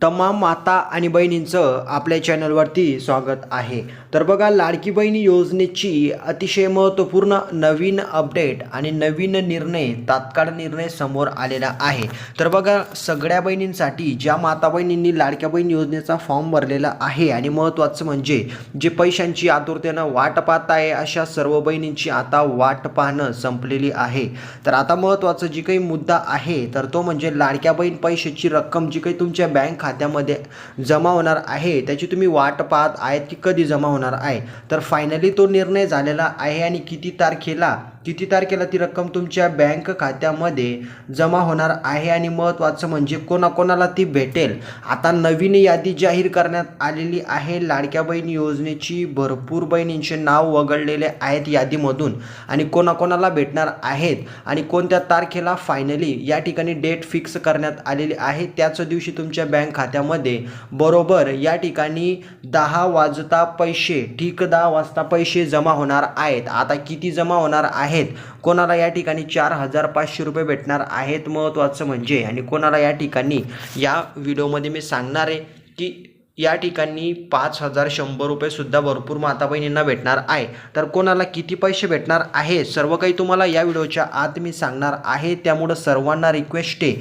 तमाम माता आणि बहिणींचं आपल्या चॅनलवरती स्वागत आहे. तर बघा लाडकी बहिणी योजनेची अतिशय महत्त्वपूर्ण नवीन अपडेट आणि नवीन निर्णय तात्काळ निर्णय समोर आलेला आहे. तर बघा सगळ्या बहिणींसाठी ज्या माता बहिणींनी लाडक्या बहीण योजनेचा फॉर्म भरलेला आहे आणि महत्त्वाचं म्हणजे जे पैशांची आतुरतेनं वाट पाहत आहे अशा सर्व बहिणींची आता वाट पाहणं संपलेली आहे. तर आता महत्त्वाचं जी काही मुद्दा आहे तर तो म्हणजे लाडक्या बहीण पैशाची रक्कम जी काही तुमच्या बँक खात्यामध्ये जमा होणार आहे. त्याची तुम्ही वाट पाहत आहेत की कधी जमा होणार आहे. तर फायनली तो निर्णय झालेला आहे आणि किती तारखेला? किती तारखेला ती रक्कम तुमच्या बँक खात्यामध्ये जमा होणार आहे आणि महत्त्वाचं म्हणजे कोणाकोणाला ती भेटेल. आता नवीन यादी जाहीर करण्यात आलेली आहे. लाडक्या बहीण योजनेची भरपूर बहिणींचे नाव वगळलेले आहेत यादीमधून आणि कोणाकोणाला भेटणार आहेत आणि कोणत्या तारखेला फायनली या ठिकाणी डेट फिक्स करण्यात आलेली आहे त्याच दिवशी तुमच्या बँक खात्यामध्ये बरोबर या ठिकाणी दहा वाजता पैसे ठीक दहा वाजता पैसे जमा होणार आहेत. आता किती जमा होणार आहे आहेत. कोणाला या ठिकाणी चार हजार पाचशे रुपये भेटणार आहेत महत्त्वाचं म्हणजे आणि कोणाला या ठिकाणी या व्हिडिओमध्ये मी सांगणार आहे की या ठिकाणी पाच हजार शंभर रुपयेसुद्धा भरपूर माता बहिणींना भेटणार आहे. तर कोणाला किती पैसे भेटणार आहे? सर्व काही तुम्हाला या व्हिडिओच्या आत मी सांगणार आहे. त्यामुळं सर्वांना रिक्वेस्ट आहे.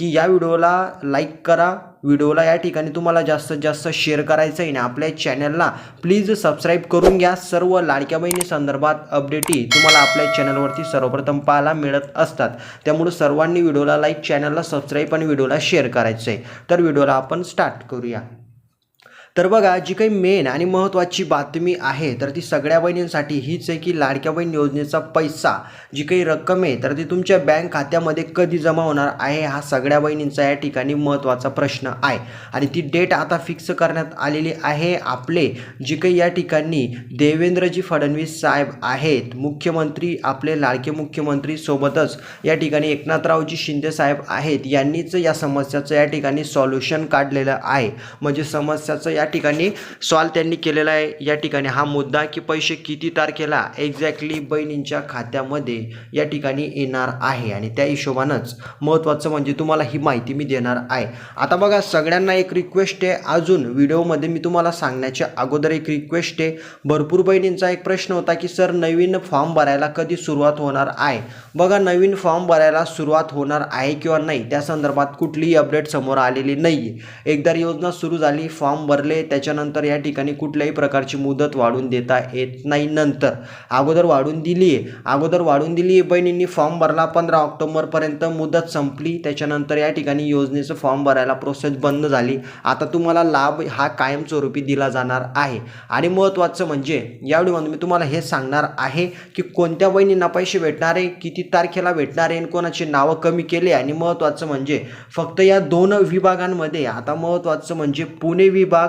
की या व्हिडिओला लाईक करा. व्हिडिओला या ठिकाणी तुम्हाला जास्तीत जास्त शेअर करायचं आहे आणि आपल्या चॅनलला प्लीज सबस्क्राईब करून घ्या. सर्व लाडक्या बहिणी संदर्भात अपडेटी तुम्हाला आपल्या चॅनलवरती सर्वप्रथम पाहायला मिळत असतात. त्यामुळे सर्वांनी व्हिडिओला लाईक चॅनलला सबस्क्राईब आणि व्हिडिओला शेअर करायचं आहे तर व्हिडिओला आपण स्टार्ट करूया. तर बघा जी काही मेन आणि महत्त्वाची बातमी आहे तर ती सगळ्या बहिणींसाठी हीच आहे की लाडक्या बहीण योजनेचा पैसा जी काही रक्कम आहे तर ती तुमच्या बँक खात्यामध्ये कधी जमा होणार आहे हा सगळ्या बहिणींचा या ठिकाणी महत्त्वाचा प्रश्न आहे. आणि ती डेट आता फिक्स करण्यात आलेली आहे. आपले जी काही या ठिकाणी देवेंद्रजी फडणवीस साहेब आहेत मुख्यमंत्री आपले लाडके मुख्यमंत्री सोबतच या ठिकाणी एकनाथरावजी शिंदे साहेब आहेत यांनीच या समस्याचं या ठिकाणी सॉल्युशन काढलेलं आहे. म्हणजे समस्याचं या ठिकाणी सॉल्व त्यांनी केलेला आहे. या ठिकाणी हा मुद्दा की पैसे किती तारखेला एक्झॅक्टली बहिणींच्या खात्यामध्ये या ठिकाणी येणार आहे. आणि त्या हिशोबानंच महत्त्वाचं म्हणजे तुम्हाला ही माहिती मी देणार आहे. आता बघा सगळ्यांना एक रिक्वेस्ट आहे. अजून व्हिडिओमध्ये मी तुम्हाला सांगण्याच्या अगोदर एक रिक्वेस्ट आहे. भरपूर बहिणींचा एक प्रश्न होता की सर नवीन फॉर्म भरायला कधी सुरुवात होणार आहे? बघा नवीन फॉर्म भरायला सुरुवात होणार आहे किंवा नाही त्या संदर्भात कुठलीही अपडेट समोर आलेली नाही आहे एकदा योजना सुरू झाली फॉर्म भरले त्याच्यानंतर या ठिकाणी कुठल्याही प्रकारची मुदत वाढून देता येत नाही. नंतर अगोदर वाढून दिली आहे. अगोदर वाढून दिली आहे बहिणींनी फॉर्म भरला पंधरा ऑक्टोबरपर्यंत मुदत संपली. त्याच्यानंतर या ठिकाणी योजनेचं फॉर्म भरायला प्रोसेस बंद झाली. आता तुम्हाला लाभ हा कायमस्वरूपी दिला जाणार आहे. आणि महत्त्वाचं म्हणजे यावेळी व्हिडिओमध्ये मी तुम्हाला हे सांगणार आहे की कोणत्या बहिणींना पैसे भेटणार आहे किती तारखेला भेटणार आहे आणि कोणाची नावं कमी केले आणि महत्त्वाचं म्हणजे फक्त या दोन विभागांमध्ये आता महत्त्वाचं म्हणजे पुणे विभाग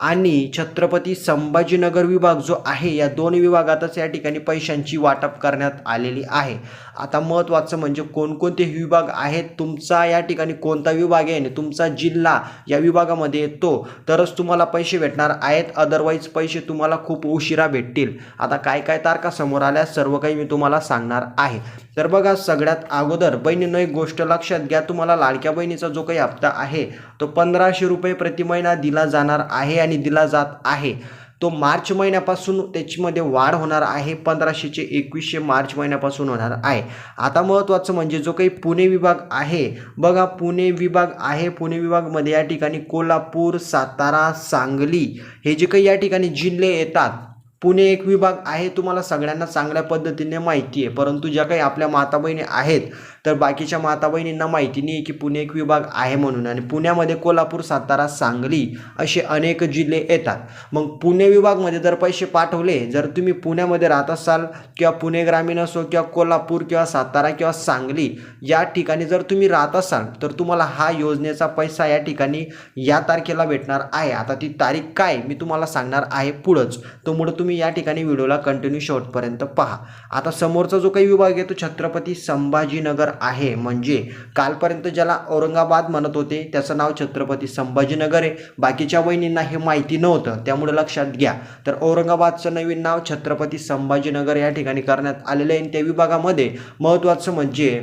आणि छत्रपती संभाजीनगर विभाग जो आहे या दोन विभागातच या ठिकाणी पैशांची वाटप करण्यात आलेली आहे. आता महत्त्वाचं म्हणजे कोणकोणते विभाग आहेत तुमचा या ठिकाणी कोणता विभाग आहे आणि तुमचा जिल्हा या विभागामध्ये येतो तरच तुम्हाला पैसे भेटणार आहेत अदरवाईज पैसे तुम्हाला खूप उशिरा भेटतील. आता काय काय तारखा समोर आल्या सर्व काही मी तुम्हाला सांगणार आहे. तर बघा सगळ्यात अगोदर बहिणीनं एक गोष्ट लक्षात घ्या तुम्हाला लाडक्या बहिणीचा जो काही हप्ता आहे तो पंधराशे रुपये प्रति महिना दिला जाणार आहे आणि दिला जात आहे. तो मार्च महिन्यापासून त्याच्यामध्ये वाढ होणार आहे पंधराशेचे एकवीसशे मार्च महिन्यापासून होणार आहे. आता महत्त्वाचं म्हणजे जो काही पुणे विभाग आहे बघा पुणे विभाग आहे पुणे विभागमध्ये या ठिकाणी कोल्हापूर सातारा सांगली हे जे काही या ठिकाणी जिल्हे येतात पुणे एक विभाग आहे तुम्हाला सगळ्यांना चांगल्या पद्धतीने माहिती आहे. परंतु ज्या काही आपल्या माता बहिणी आहेत तर बाकीच्या माता बहिणींना माहिती नाही की पुणे एक विभाग आहे म्हणून. आणि पुण्यामध्ये कोल्हापूर सातारा सांगली असे अनेक जिल्हे येतात. मग पुणे विभागमध्ये जर पैसे पाठवले जर तुम्ही पुण्यामध्ये राहत असाल किंवा पुणे ग्रामीण असो किंवा कोल्हापूर किंवा सातारा किंवा सांगली या ठिकाणी जर तुम्ही राहत असाल तर तुम्हाला हा योजनेचा पैसा या ठिकाणी या तारखेला भेटणार आहे. आता ती तारीख काय मी तुम्हाला सांगणार आहे पुढंच. त्यामुळं तुम्ही तुम्ही या ठिकाणी व्हिडिओला कंटिन्यू शेवटपर्यंत पहा. आता समोरचा जो काही विभाग आहे तो छत्रपती संभाजीनगर आहे. म्हणजे कालपर्यंत ज्याला औरंगाबाद म्हणत होते त्याचं नाव छत्रपती संभाजीनगर आहे. बाकीच्या वहिनींना हे माहिती नव्हतं त्यामुळे लक्षात घ्या. तर औरंगाबादचं नवीन नाव छत्रपती संभाजीनगर या ठिकाणी करण्यात आलेलं आहे. आणि त्या विभागामध्ये महत्त्वाचं म्हणजे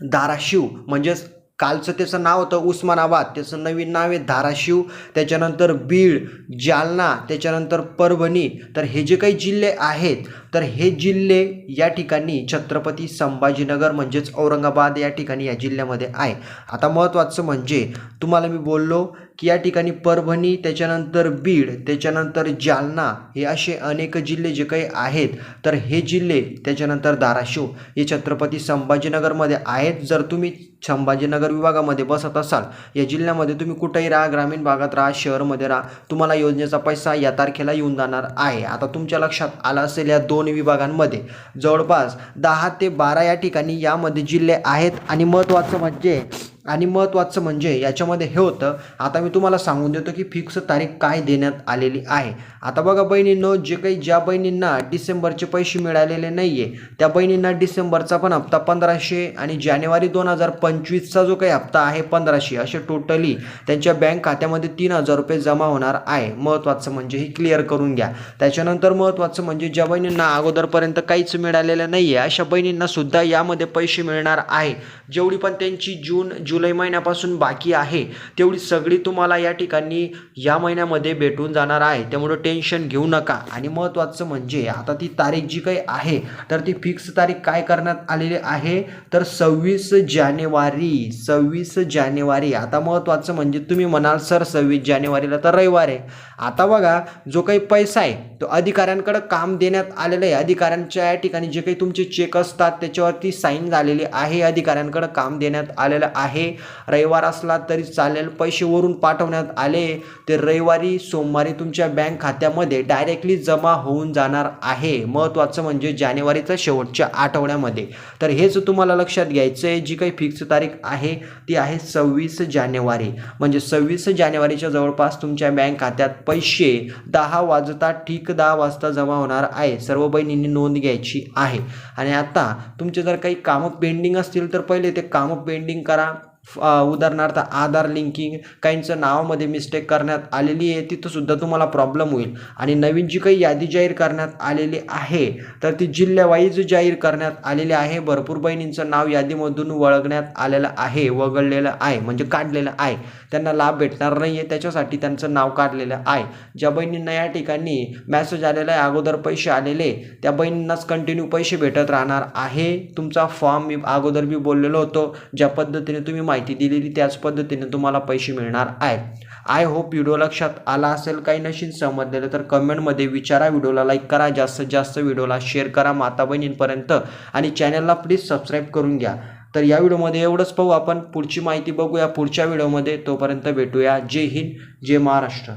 धाराशिव म्हणजेच कालचं त्याचं नाव होतं उस्मानाबाद त्याचं नवीन नाव आहे धाराशिव. त्याच्यानंतर बीड जालना त्याच्यानंतर परभणी. तर हे जे काही जिल्हे आहेत तर हे जिल्हे या ठिकाणी छत्रपती संभाजीनगर म्हणजेच औरंगाबाद या ठिकाणी या जिल्ह्यामध्ये आहे. आता महत्त्वाचं म्हणजे तुम्हाला मी बोललो की या ठिकाणी परभणी त्याच्यानंतर बीड त्याच्यानंतर जालना हे असे अनेक जिल्हे जे काही आहेत तर हे जिल्हे त्याच्यानंतर धाराशिव. हे छत्रपती संभाजीनगरमध्ये आहेत. जर तुम्ही संभाजीनगर विभागामध्ये बसत असाल या जिल्ह्यामध्ये तुम्ही कुठेही राहा ग्रामीण भागात राहा शहरमध्ये राहा तुम्हाला योजनेचा पैसा या तारखेला येऊन जाणार आहे. आता तुमच्या लक्षात आलं असेल या दोन विभागांमध्ये. जवळपास दहा ते बारा या ठिकाणी यामध्ये जिल्हे आहेत. आणि महत्त्वाचं म्हणजे आणि महत्त्वाचं म्हणजे याच्यामध्ये हे होतं आता मी तुम्हाला सांगून देतो की फिक्स तारीख काय देण्यात आलेली आहे. आता बघा बहिणींनो जे काही ज्या बहिणींना डिसेंबरचे पैसे मिळालेले नाही आहे त्या बहिणींना डिसेंबरचा पण हप्ता पंधराशे आणि जानेवारी दोन हजार पंचवीसचा जो काही हप्ता आहे पंधराशे असे टोटली त्यांच्या बँक खात्यामध्ये तीन हजार रुपये जमा होणार आहे. महत्त्वाचं म्हणजे हे क्लिअर करून घ्या. त्याच्यानंतर महत्त्वाचं म्हणजे ज्या बहिणींना अगोदरपर्यंत काहीच मिळालेलं नाही आहे अशा बहिणींना सुद्धा यामध्ये पैसे मिळणार आहे. जेवढी पण त्यांची जून जून जुलै महिन्यापासून बाकी आहे. तेवढी सगळी तुम्हाला या ठिकाणी या महिन्यामध्ये भेटून जाणार आहे. त्यामुळं टेन्शन घेऊ नका. आणि महत्त्वाचं म्हणजे आता ती तारीख जी काही आहे तर ती फिक्स तारीख काय करण्यात आलेली आहे? तर सव्वीस जानेवारी सव्वीस जानेवारी. आता महत्त्वाचं म्हणजे तुम्ही म्हणाल सर सव्वीस जानेवारीला तर रविवार आहे. आता बघा जो काही पैसा आहे तो अधिकाऱ्यांकडे काम देण्यात आलेलं आहे. अधिकाऱ्यांच्या या ठिकाणी जे काही तुमचे चेक असतात त्याच्यावरती साईन झालेली आहे. अधिकाऱ्यांकडे काम देण्यात आलेलं आहे. रविवार असला तरी चालेल. पैसे वरून पाठवण्यात आले ते रविवारी सोमवारी तुमच्या बँक खात्यामध्ये डायरेक्टली जमा होऊन जाणार आहे. महत्त्वाचं म्हणजे जानेवारीच्या शेवटच्या आठवड्यामध्ये. तर हेच तुम्हाला लक्षात घ्यायचं आहे जी काही फिक्स तारीख आहे ती आहे सव्वीस जानेवारी. म्हणजे सव्वीस जानेवारीच्या जवळपास तुमच्या बँक खात्यात पैसे दहा वाजता ठीक दहा वाजता जमा होणार आहे. सर्व बहिणींनी नोंद घ्यायची आहे. आणि आता तुमचे जर काही कामं पेंडिंग असतील तर पहिले ते कामं पेंडिंग करा. उदाहरणार्थ आधार लिंकिंग काहींचं नावामध्ये मिस्टेक करण्यात आलेली आहे तिथं सुद्धा तुम्हाला प्रॉब्लेम होईल. आणि नवीन जी काही यादी जाहीर करण्यात आलेली आहे तर ती जिल्ह्यावाईज जाहीर करण्यात आलेली आहे. भरपूर बहिणींचं नाव यादीमधून वळगण्यात आलेलं आहे वगळलेलं आहे म्हणजे काढलेलं आहे. त्यांना लाभ भेटणार नाही आहे त्याच्यासाठी त्यांचं नाव काढलेलं आहे. ज्या बहिणींना या ठिकाणी मॅसेज आलेला आहे अगोदर पैसे आलेले त्या बहिणींनाच कंटिन्यू पैसे भेटत राहणार आहे. तुमचा फॉर्म मी अगोदर मी बोललेलो होतो ज्या पद्धतीने तुम्ही माहिती दिलेली त्याच पद्धतीने तुम्हाला पैसे मिळणार आहेत. आय होप व्हिडिओ लक्षात आला असेल. काही नशीन समजलेलं तर कमेंटमध्ये विचारा. व्हिडिओला लाईक करा. जास्तीत जास्त व्हिडिओला शेअर करा. माता बहिणींपर्यंत. आणि चॅनलला प्लीज सबस्क्राईब करून घ्या. तर या व्हिडिओमध्ये एवढंच पाहू आपण. पुढची माहिती बघूया. पुढच्या व्हिडिओमध्ये तोपर्यंत भेटूया. जय हिंद. जय महाराष्ट्र.